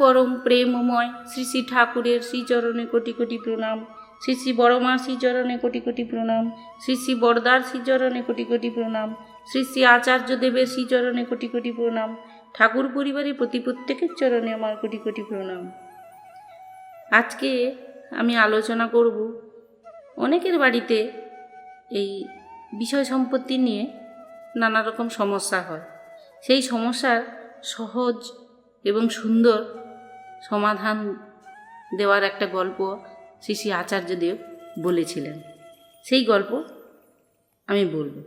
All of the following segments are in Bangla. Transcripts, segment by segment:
পরম প্রেমময় শ্রী শ্রী ঠাকুরের শ্রীচরণে কোটি কোটি প্রণাম। শ্রী শ্রী বড়মার শ্রীচরণে কোটি কোটি প্রণাম। শ্রী শ্রী বড়দার শ্রীচরণে কোটি কোটি প্রণাম। শ্রী শ্রী আচার্য দেবের শ্রীচরণে কোটি কোটি প্রণাম। ঠাকুর পরিবারের প্রতি প্রত্যেকের চরণে আমার কোটি কোটি প্রণাম। আজকে আমি আলোচনা করব অনেকের বাড়িতে এই বিষয় সম্পত্তি নিয়ে নানা রকম সমস্যা হয়। সেই সমস্যার সহজ এবং সুন্দর সমাধান দেওয়ার একটা গল্প শ্রী শ্রী আচার্যদেব বলেছিলেন। সেই গল্প আমি বলব।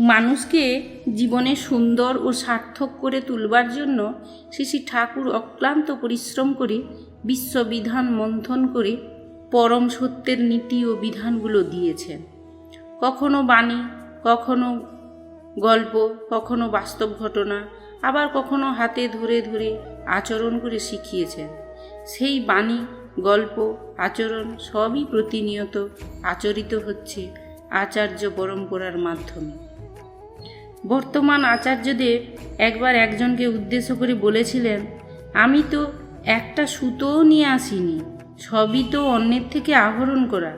মানুষকে জীবনে সুন্দর ও সার্থক করে তুলবার জন্য শ্রী শ্রী ঠাকুর অক্লান্ত পরিশ্রম করে বিশ্ববিধান মন্থন করে পরম সত্যের নীতি ও বিধানগুলো দিয়েছেন। কখনো বাণী, কখনো গল্প, কখনো বাস্তব ঘটনা, আবার কখনো হাতে ধরে ধরে আচরণ করে শিখিয়েছেন। সেই বাণী, গল্প, আচরণ সবই প্রতিনিয়ত আচরিত হচ্ছে আচার্য পরম্পরার মাধ্যমে। বর্তমান আচার্যদেব একবার একজনকে উদ্দেশ্য করে বলেছিলেন, আমি তো একটা সুতোও নিয়ে আসিনি, সবই তো অন্যের থেকে আহরণ করা,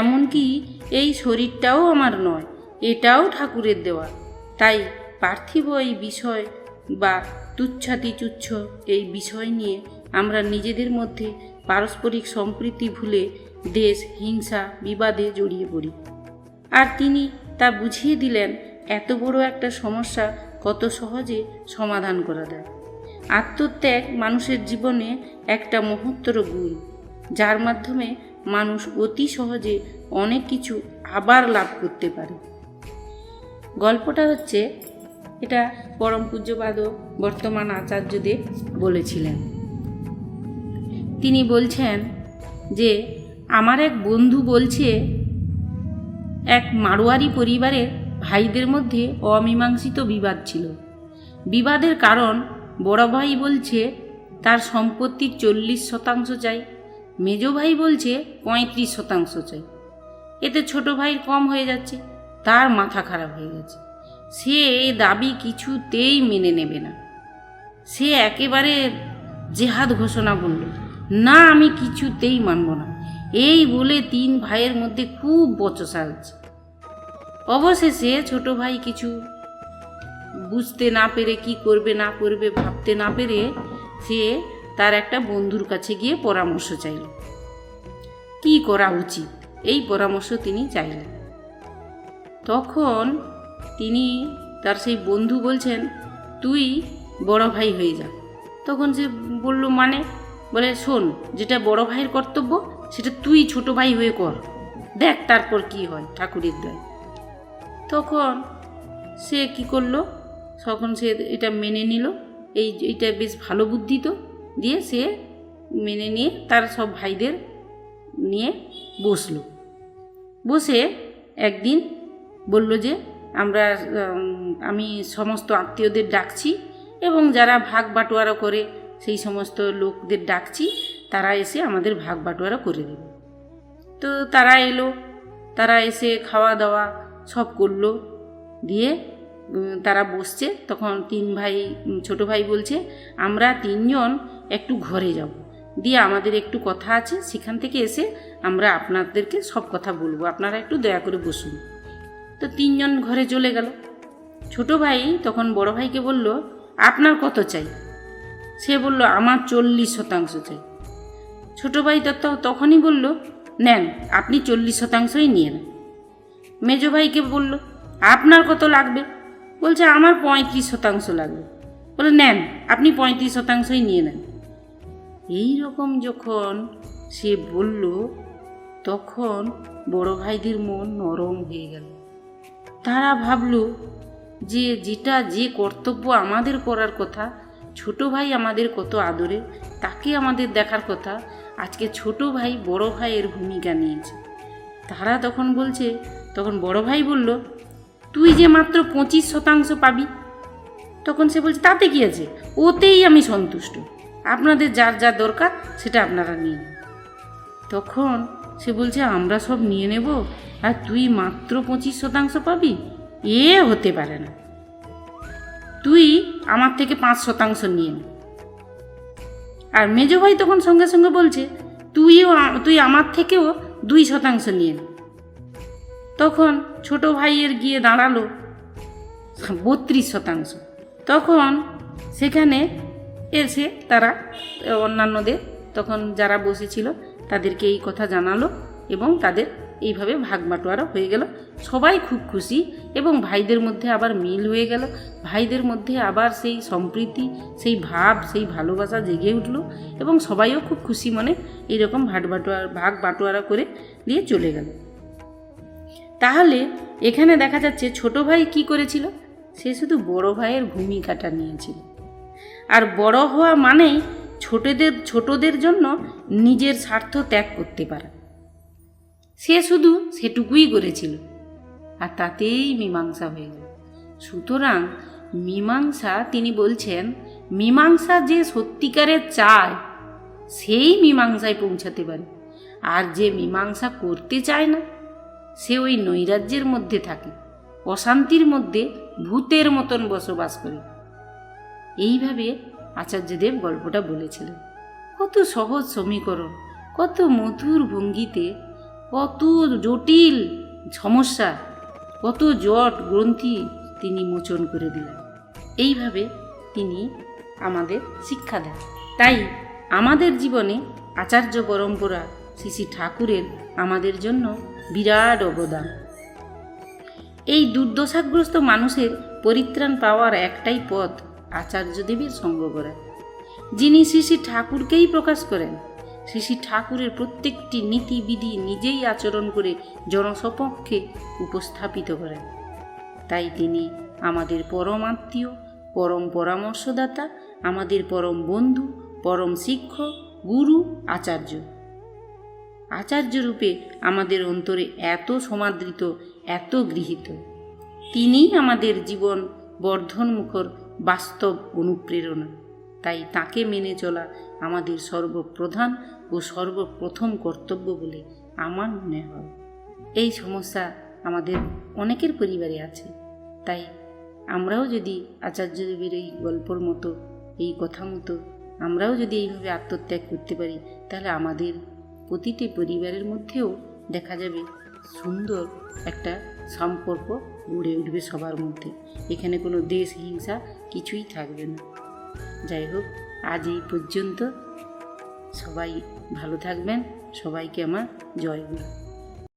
এমনকি এই শরীরটাও আমার নয়, এটাও ঠাকুরের দেওয়া। তাই পার্থিব এই বিষয় বা তুচ্ছাতি তুচ্ছ এই বিষয় নিয়ে আমরা নিজেদের মধ্যে পারস্পরিক সম্প্রীতি ভুলে দেশ, হিংসা, বিবাদে জড়িয়ে পড়ি। আর তিনি তা বুঝিয়ে দিলেন এত বড় একটা সমস্যা কত সহজে সমাধান করা যায়। আত্মত্যাগ মানুষের জীবনে একটা মহত্তর গুণ, যার মাধ্যমে মানুষ অতি সহজে অনেক কিছু আবার লাভ করতে পারে। গল্পটা হচ্ছে এটা পরম পূজ্যপাদ বর্তমান আচার্যদেব বলেছিলেন। তিনি বলছেন যে, আমার এক বন্ধু বলছে, এক মারোয়ারি পরিবারের ভাইদের মধ্যে অমীমাংসিত বিবাদ ছিল। বিবাদের কারণ বড় ভাই বলছে, তার সম্পত্তির চল্লিশ শতাংশ চাই। মেজ ভাই বলছে, পঁয়ত্রিশ শতাংশ চাই। এতে ছোট ভাইয়ের কম হয়ে যাচ্ছে, তার মাথা খারাপ হয়ে গেছে। সে এই দাবি কিছুতেই মেনে নেবে না। সে একেবারে জেহাদ ঘোষণা করল, না, আমি কিছুতেই মানব না। এই বলে তিন ভাইয়ের মধ্যে খুব বচসা হচ্ছে। অবশেষে ছোট ভাই কিছু বুঝতে না পেরে, কি করবে না করবে ভাবতে না পেরে সে তার একটা বন্ধুর কাছে গিয়ে পরামর্শ চাইল। কি করা উচিত? এই পরামর্শ তিনি চাইলেন। তখন তিনি তার সেই বন্ধু বলছেন, তুই বড় ভাই হয়ে যা। তখন সে বলল মানে? বলে, শোন, যেটা বড় ভাইয়ের কর্তব্য, সেটা তুই ছোট ভাই হয়ে কর। দেখ তারপর কি হয় ঠাকুরের দয় তখন সে কি করল? তখন সে এটা মেনে নিল। এই, এইটা বেশ ভালো বুদ্ধি তো। দিয়ে সে মেনে নিয়ে তার সব ভাইদের নিয়ে বসল। বসে একদিন বলল যে আমরা আমি সমস্ত আত্মীয়দের ডাকছি এবং যারা ভাগ বাটোয়ারা করে সেই সমস্ত লোকদের ডাকছি, তারা এসে আমাদের ভাগ বাটোয়ারা করে দেবে। তো তারা এলো, তারা এসে খাওয়া দাওয়া সব করল, দিয়ে তারা বসছে। তখন তিন ভাই, ছোট ভাই বলছে, আমরা তিনজন একটু ঘরে যাব। দিয়ে আমাদের একটু কথা আছে, সেখান থেকে এসে আমরা আপনাদেরকে সব কথা বলব। আপনারা একটু দয়া করে বসুন। তো তিনজন ঘরে চলে গেল। ছোট ভাই তখন বড় ভাইকে বলল, আপনার কত চাই? সে বলল, আমার চল্লিশ শতাংশ চাই। ছোট ভাই তত তখনই বলল, নেন, আপনি চল্লিশ শতাংশই নিয়ে নেন মেজ ভাইকে বলল, আপনার কত লাগবে? বলছে, আমার পঁয়ত্রিশ শতাংশ লাগবে। বলে, নেন, আপনি পঁয়ত্রিশ শতাংশই নিয়ে নেন। এই রকম যখন সে বলল, তখন বড় ভাইদের মন নরম হয়ে গেল। তারা ভাবল, যে যেটা যে কর্তব্য আমাদের করার কথা, ছোট ভাই আমাদের কত আদরে, তাকে আমাদের দেখার কথা, আজকে ছোট ভাই বড় ভাইয়ের ভূমিকা নিয়েছে। তারা তখন বলছে, তখন বড় ভাই বলল, তুই যে মাত্র পঁচিশ শতাংশ পাবি। তখন সে বলছে, তাতে কি আছে? ওতেই আমি সন্তুষ্ট। আপনাদের যার যা দরকার, সেটা আপনারা নিন। তখন সে বলছে, আমরা সব নিয়ে নেব? আর তুই মাত্র পঁচিশ শতাংশ পাবি? এ হতে পারে না। তুই আমার থেকে পাঁচ শতাংশ নিয়ে নে। আর মেজো ভাই তখন সঙ্গে সঙ্গে বলছে, তুইও তুই আমার থেকেও দুই শতাংশ নিয়ে নে। তখন ছোট ভাইয়ের গিয়ে দাঁড়াল বত্রিশ শতাংশ। তখন সেখানে এসে তারা, অন্যান্যদের, তখন যারা বসেছিল, তাদেরকে এই কথা জানালো এবং তাদের এইভাবে ভাগ বাটোয়ারা হয়ে গেল। সবাই খুব খুশি এবং ভাইদের মধ্যে আবার মিল হয়ে গেল। ভাইদের মধ্যে আবার সেই সম্প্রীতি, সেই ভাব, সেই ভালোবাসা জেগে উঠল এবং সবাইও খুব খুশি মনে এইরকম ভাট বাটোয়ারা ভাগ বাটোয়ারা করে দিয়ে চলে গেল। তাহলে এখানে দেখা যাচ্ছে ছোট ভাই কি করেছিল? সে শুধু বড় ভাইয়ের ভূমিকাটা নিয়েছিল। আর বড় হওয়া মানেই ছোটদের ছোটদের জন্য নিজের স্বার্থ ত্যাগ করতে পারা। সে শুধু সেটুকুই করেছিল। আর তাতেই মীমাংসা হয়ে গেল। সুতরাং মীমাংসা, তিনি বলছেন, মীমাংসা যে সত্যিকারের চায়, সেই মীমাংসায় পৌঁছাতে পারে। আর যে মীমাংসা করতে চায় না, সে ওই নৈরাজ্যের মধ্যে থাকে, অশান্তির মধ্যে ভূতের মতন বসবাস করে। এইভাবে আচার্যদেব গল্পটা বলেছিলেন। কত সহজ সমীকরণ, কত মধুর ভঙ্গিতে কত জটিল সমস্যা, কত জট গ্রন্থি তিনি মোচন করে দিলেন। এইভাবে তিনি আমাদের শিক্ষা দেন। তাই আমাদের জীবনে আচার্য পরম্পরা শ্রী শ্রী ঠাকুরের আমাদের জন্য বিরাট অবদান। এই দুর্দশাগ্রস্ত মানুষের পরিত্রাণ পাওয়ার একটাই পথ আচার্যদেবের সঙ্গ করা। যিনি শ্রী শ্রী ঠাকুরকেই প্রকাশ করেন শ্রী শ্রী ঠাকুরের প্রত্যেকটি নীতিবিধি নিজেই আচরণ করে জনসপক্ষে উপস্থাপিত করেন। তাই তিনি আমাদের পরম আত্মীয়, পরম পরামর্শদাতা, আমাদের পরম বন্ধু, পরম শিক্ষক, গুরু, আচার্য। আচার্য রূপে আমাদের অন্তরে এত সমাদৃত, এত গৃহীত। তিনিই আমাদের জীবন বর্ধনমুখর বাস্তব অনুপ্রেরণা। তাই তাকে মেনে চলা আমাদের সর্বপ্রধান ও সর্বপ্রথম কর্তব্য বলে আমার মনে হয়। এই সমস্যা আমাদের অনেকের পরিবারে আছে। তাই আমরাও যদি আচার্যদেবের এই গল্পর মতো, এই কথা মতো আমরাও যদি এইভাবে আত্মত্যাগ করতে পারি, তাহলে আমাদের প্রতিটি পরিবারের মধ্যেও দেখা যাবে সুন্দর একটা সম্পর্ক গড়ে উঠবে সবার মধ্যে। এখানে কোনো দেশ হিংসা কিছুই থাকবে না। যাই হোক আজ এই পর্যন্ত। সবাই ভালো থাকবেন সবাইকে আমার জয় গুরু